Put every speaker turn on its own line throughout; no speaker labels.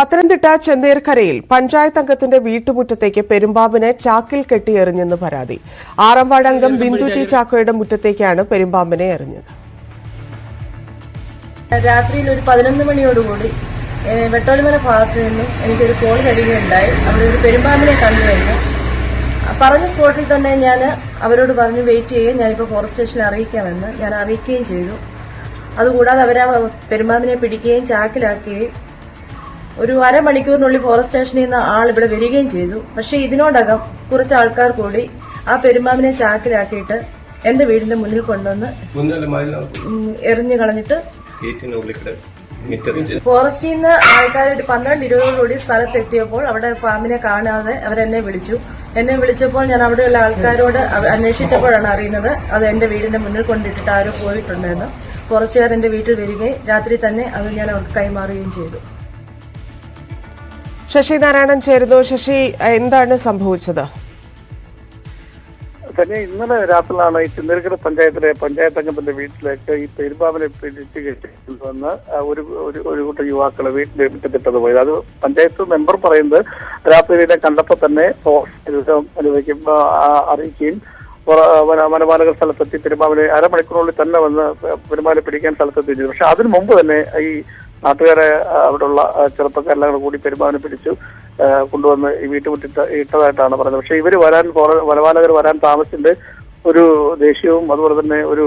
പത്തനംതിട്ട ചെന്നീർക്കരയിൽ പഞ്ചായത്ത് അംഗത്തിന്റെ വീട്ടുമുറ്റത്തേക്ക് പെരുമ്പാമ്പിനെ ചാക്കിൽ കെട്ടി എറിഞ്ഞെന്ന് പരാതി. ആറാം വാർഡ് അംഗം ബിന്ദു ടി ചാക്കോയുടെ മുറ്റത്തേക്കാണ് പെരുമ്പാമ്പിനെ എറിഞ്ഞത്.
രാത്രിയിൽ ഒരു പതിനൊന്ന് മണിയോടുകൂടി വെട്ടോലിമല വെട്ടോളിമല ഭാഗത്ത് നിന്നും എനിക്കൊരു കോൾ വരികയുണ്ടായി. അവിടെ ഒരു പെരുമ്പാമ്പിനെ കണ്ടു എന്ന് പറഞ്ഞ സ്പോട്ടിൽ തന്നെ ഞാൻ അവരോട് പറഞ്ഞു വെയിറ്റ് ചെയ്യുകയും ഞാനിപ്പോൾ ഫോറസ്റ്റ് സ്റ്റേഷനിൽ അറിയിക്കാമെന്ന്. ഞാൻ അറിയിക്കുകയും ചെയ്തു. അതുകൂടാതെ അവരെ പെരുമ്പാമ്പിനെ പിടിക്കുകയും ചാക്കിലാക്കുകയും ഒരു അരമണിക്കൂറിനുള്ളിൽ ഫോറസ്റ്റ് സ്റ്റേഷനിൽ നിന്ന് ആൾ ഇവിടെ വരികയും ചെയ്തു. പക്ഷെ ഇതിനോടകം കുറച്ച് ആൾക്കാർ കൂടി ആ പെരുമാവിനെ ചാക്കിലാക്കിയിട്ട് എന്റെ വീടിന്റെ മുന്നിൽ കൊണ്ടുവന്ന് എറിഞ്ഞു കളഞ്ഞിട്ട് ഫോറസ്റ്റിൽ നിന്ന് ആൾക്കാർ പന്ത്രണ്ട് പന്ത്രണ്ട് ഇരുപതോടുകൂടി സ്ഥലത്തെത്തിയപ്പോൾ അവിടെ പാമ്പിനെ കാണാതെ അവരെന്നെ വിളിച്ചു. എന്നെ വിളിച്ചപ്പോൾ ഞാൻ അവിടെയുള്ള ആൾക്കാരോട് അന്വേഷിച്ചപ്പോഴാണ് അറിയുന്നത് അത് എന്റെ വീടിന്റെ മുന്നിൽ കൊണ്ടിട്ടിട്ട് ആരോ പോയിട്ടുണ്ടെന്ന്. ഫോറസ്റ്റുകാർ എന്റെ വീട്ടിൽ വരികയും രാത്രി തന്നെ അത് ഞാൻ അവർക്ക് കൈമാറുകയും ചെയ്തു.
ശശി നാരായണൻ ചേരുന്നു. ശശി എന്താണ് സംഭവിച്ചത്?
തന്നെ ഇന്നലെ രാത്രിയിലാണ് ഈ ചിന്നരിക്കര പഞ്ചായത്തിലെ പഞ്ചായത്ത് അംഗത്തിന്റെ വീട്ടിലേക്ക് ഈ പെരുമ്പാവനെ പിടിച്ച് കെട്ടിക്കൊണ്ടുവന്ന് ഒരു ഒരു കൂട്ടം യുവാക്കളെ വീട്ടിൽ വിട്ടിട്ടത് പോയത്. അത് പഞ്ചായത്ത് മെമ്പർ പറയുന്നത് രാത്രിയിലെ കണ്ടപ്പോൾ തന്നെ അനുഭവിക്കുമ്പോ അറിയിക്കുകയും വനപാലക സ്ഥലത്തെത്തി പെരുമാവനെ അരമണിക്കൂറിനുള്ളിൽ തന്നെ വന്ന് പെരുമാവനെ പിടിക്കാൻ സ്ഥലത്തെത്തി പക്ഷെ അതിനു മുമ്പ് തന്നെ ഈ നാട്ടുകാരെ അവിടെയുള്ള ചെറുപ്പക്കാരെല്ലാം കൂടി കൂടി പിടിച്ചു കൊണ്ടുവന്ന് ഈ വീട്ടുമുറ്റത്ത് ഇട്ടതായിട്ടാണ് പറയുന്നത് പക്ഷേ ഇവർ വരാൻ വനപാലകർ വരാൻ താമസിച്ചിട്ട് ഒരു ദേഷ്യവും അതുപോലെ തന്നെ ഒരു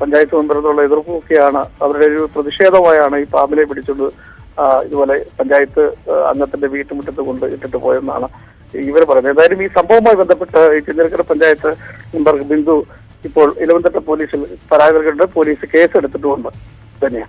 പഞ്ചായത്ത് മെമ്പറിനുള്ള എതിർപ്പും ഒക്കെയാണ് അവരുടെ ഒരു പ്രതിഷേധമായാണ് ഈ പാമ്പിനെ പിടിച്ചുകൊണ്ട് ഇതുപോലെ പഞ്ചായത്ത് അംഗത്തിന്റെ വീട്ടുമുറ്റത്ത് കൊണ്ട് ഇട്ടിട്ട് പോയെന്നാണ് ഇവർ പറയുന്നത്. ഏതായാലും ഈ സംഭവവുമായി ബന്ധപ്പെട്ട് ഈ ചിന്നരക്കര പഞ്ചായത്ത് മെമ്പർ ബിന്ദു ഇപ്പോൾ ഇലവന്തട്ട പോലീസിൽ പരാതി
നൽകിയിട്ടുണ്ട് പോലീസ് ಬನ್ನಿ